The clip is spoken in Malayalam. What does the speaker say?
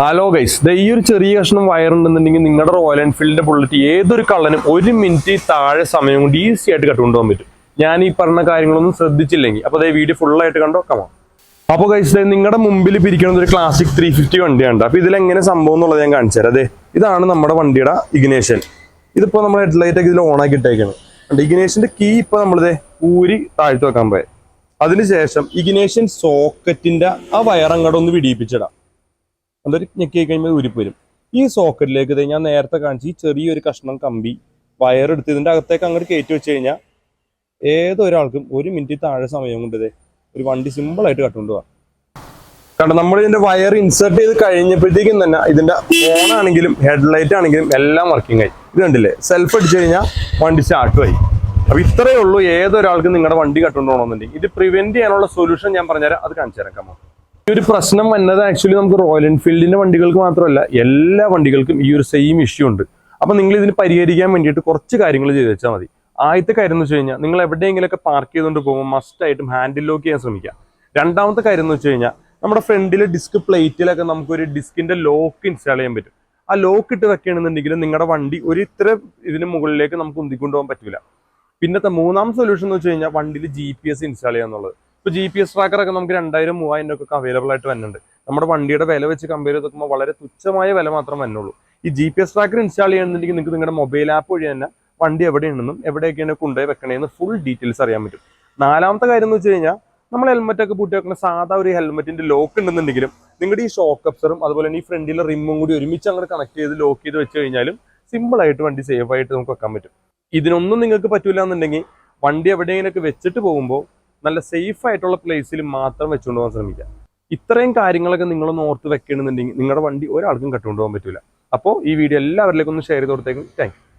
ഹലോ ഗൈസ് ഈ ഒരു ചെറിയ കഷ്ണം വയറുണ്ടെന്നുണ്ടെങ്കിൽ നിങ്ങളുടെ റോയൽ എൻഫീൽഡിന്റെ ബുള്ളറ്റ് ഏതൊരു കള്ളനും ഒരു മിനിറ്റ് താഴെ സമയം കൊണ്ട് ഈസി ആയിട്ട് കട്ടുകൊണ്ടുപോകാൻ പറ്റും. ഞാൻ ഈ പറഞ്ഞ കാര്യങ്ങളൊന്നും ശ്രദ്ധിച്ചില്ലെങ്കിൽ. അപ്പോൾ അതേ വീഡിയോ ഫുൾ ആയിട്ട് കണ്ടോ കമാ അപ്പോൾ ഗൈസ് നിങ്ങളുടെ മുമ്പിൽ പിരിക്കുന്നത് ഒരു ക്ലാസിക് ത്രീ ഫിഫ്റ്റി വണ്ടിയാണ് അപ്പോൾ ഇതിലെങ്ങനെ സംഭവം എന്നുള്ളത് ഞാൻ കാണിച്ചു തരാം. അതെ ഇതാണ് നമ്മുടെ വണ്ടിയുടെ ഇഗ്നേഷൻ ഇതിപ്പോൾ നമ്മൾ ഹെഡ്ലൈറ്റ് ഒക്കെ ഇതിൽ ഓൺ ആക്കി ഇട്ടേക്കാണ്. ഇഗ്നേഷന്റെ കീ ഇപ്പോൾ നമ്മളിത് ഊരി താഴ്ത്തു വെക്കാൻ പോയത് അതിനുശേഷം ഇഗ്നേഷൻ സോക്കറ്റിന്റെ ആ വയറങ്ങടൊന്ന് വിടിയിപ്പിച്ചിടാം. അതൊരു ഞെക്കി കഴിയുമ്പോൾ ഊരിപ്പോരും ഈ സോക്കറ്റിലേക്ക് ഞാൻ നേരത്തെ കാണിച്ച് ഈ ചെറിയൊരു കഷ്ണം കമ്പി വയറെടുത്ത് ഇതിന്റെ അകത്തേക്ക് അങ്ങോട്ട് കയറ്റി വെച്ച് കഴിഞ്ഞാൽ ഏതൊരാൾക്കും ഒരു മിനിറ്റ് താഴെ സമയം കൊണ്ടത് ഒരു വണ്ടി സിമ്പിൾ ആയിട്ട് കട്ടുകൊണ്ട് പോവാം കാരണം നമ്മൾ ഇതിന്റെ വയർ ഇൻസേർട്ട് ചെയ്ത് കഴിഞ്ഞപ്പോഴത്തേക്കും തന്നെ ഇതിന്റെ ഫോൺ ആണെങ്കിലും ഹെഡ്ലൈറ്റ് ആണെങ്കിലും എല്ലാം വർക്കിംഗ് ആയി. ഇത് കണ്ടില്ലേ? സെൽഫ് അടിച്ചു കഴിഞ്ഞാൽ വണ്ടി സ്റ്റാർട്ടും ആയി. അപ്പൊ ഇത്രയേ ഉള്ളൂ ഏതൊരാൾക്കും നിങ്ങളുടെ വണ്ടി കട്ടുകൊണ്ട് പോകണമെന്നുണ്ടെങ്കിൽ ഇത് പ്രിവെന്റ് ചെയ്യാനുള്ള സൊല്യൂഷൻ ഞാൻ പറഞ്ഞുതരാം. അത് കാണിച്ചു തരാം കമ്മ ഈ ഒരു പ്രശ്നം വന്നത് ആക്ച്വലി നമുക്ക് റോയൽ എൻഫീൽഡിന്റെ വണ്ടികൾക്ക് മാത്രമല്ല എല്ലാ വണ്ടികൾക്കും ഈ ഒരു സെയിം ഇഷ്യൂ ഉണ്ട്. അപ്പൊ നിങ്ങൾ ഇതിന് പരിഹരിക്കാൻ വേണ്ടിയിട്ട് കുറച്ച് കാര്യങ്ങൾ ചെയ്ത് വെച്ചാൽ മതി. ആദ്യത്തെ കാര്യം എന്ന് വെച്ച് കഴിഞ്ഞാൽ നിങ്ങൾ എവിടെയെങ്കിലുമൊക്കെ പാർക്ക് ചെയ്തുകൊണ്ട് പോകുമ്പോൾ മസ്റ്റ് ആയിട്ടും ഹാൻഡിൽ ലോക്ക് ചെയ്യാൻ ശ്രമിക്കുക രണ്ടാമത്തെ കാര്യം എന്ന് വെച്ച് കഴിഞ്ഞാൽ നമ്മുടെ ഫ്രണ്ടിലെ ഡിസ്ക് പ്ലേറ്റിലൊക്കെ നമുക്കൊരു ഡിസ്കിന്റെ ലോക്ക് ഇൻസ്റ്റാൾ ചെയ്യാൻ പറ്റും. ആ ലോക്ക് ഇട്ട് വെക്കുകയാണെന്നുണ്ടെങ്കിൽ നിങ്ങളുടെ വണ്ടി ഒരു ഇത്ര ഇതിന് മുകളിലേക്ക് നമുക്ക് ഉന്തിക്കൊണ്ടുപോകാൻ പറ്റില്ല പിന്നത്തെ മൂന്നാം സൊല്യൂഷൻ എന്ന് വെച്ച് കഴിഞ്ഞാൽ വണ്ടിയിൽ ജി പി എസ് ഇൻസ്റ്റാൾ ചെയ്യുക എന്നുള്ളത് ഇപ്പോൾ ജി പി എസ് ട്രാക്കറൊക്കെ നമുക്ക് രണ്ടായിരം മൂവായിരം രൂപ ഒക്കെ അവൈലബിൾ ആയിട്ട് വരുന്നുണ്ട്. നമ്മുടെ വണ്ടിയുടെ വില വെച്ച് കമ്പയർ ചെയ്ത് നോക്കുമ്പോൾ വളരെ തുച്ഛമായ വില മാത്രം വരുന്നുള്ളൂ. ഈ G P S tracker install ചെയ്യണമെന്നുണ്ടെങ്കിൽ നിങ്ങൾക്ക് നിങ്ങളുടെ മൊബൈൽ ആപ്പ് വഴി തന്നെ വണ്ടി എവിടെയുണ്ടെന്നും എവിടെയൊക്കെയാണ് കൊണ്ടുപോയി വെക്കണേന്ന് ഫുൾ ഡീറ്റെയിൽസ് അറിയാൻ പറ്റും. നാലാമത്തെ കാര്യം എന്ന് വെച്ച് കഴിഞ്ഞാൽ നമ്മൾ ഹെൽമെറ്റ് ഒക്കെ പൂട്ടി വെക്കുന്ന സാധാ ഒരു ഹെൽമെറ്റിന്റെ ലോക്ക് ഉണ്ടെന്നുണ്ടെങ്കിലും നിങ്ങളുടെ ഈ ഷോക്ക് അപ്സറും അതുപോലെ തന്നെ ഈ ഫ്രണ്ടിലെ റിമ്മും കൂടി ഒരുമിച്ച് അങ്ങോട്ട് കണക്ട് ചെയ്ത് ലോക്ക് ചെയ്ത് വെച്ച് കഴിഞ്ഞാലും സിമ്പിൾ ആയിട്ട് വണ്ടി സേഫ് ആയിട്ട് നമുക്ക് വെക്കാൻ പറ്റും. ഇതിനൊന്നും നിങ്ങൾക്ക് പറ്റൂല എന്നുണ്ടെങ്കിൽ വണ്ടി എവിടെയെങ്കിലൊക്കെ വെച്ചിട്ട് പോകുമ്പോൾ നല്ല സേഫ് ആയിട്ടുള്ള പ്ലേസിൽ മാത്രം വെച്ചുകൊണ്ട് പോകാൻ ശ്രമിക്കുക ഇത്രയും കാര്യങ്ങളൊക്കെ നിങ്ങളൊന്ന് ഓർത്ത് വെക്കണമെന്നുണ്ടെങ്കിൽ നിങ്ങളുടെ വണ്ടി ഒരാൾക്കും കെട്ടുകൊണ്ട് പോകാൻ പറ്റില്ല അപ്പോൾ ഈ വീഡിയോ എല്ലാവരിലേക്കും ഒന്ന് ഷെയർ ചെയ്ത് കൊടുത്തേക്കും. താങ്ക്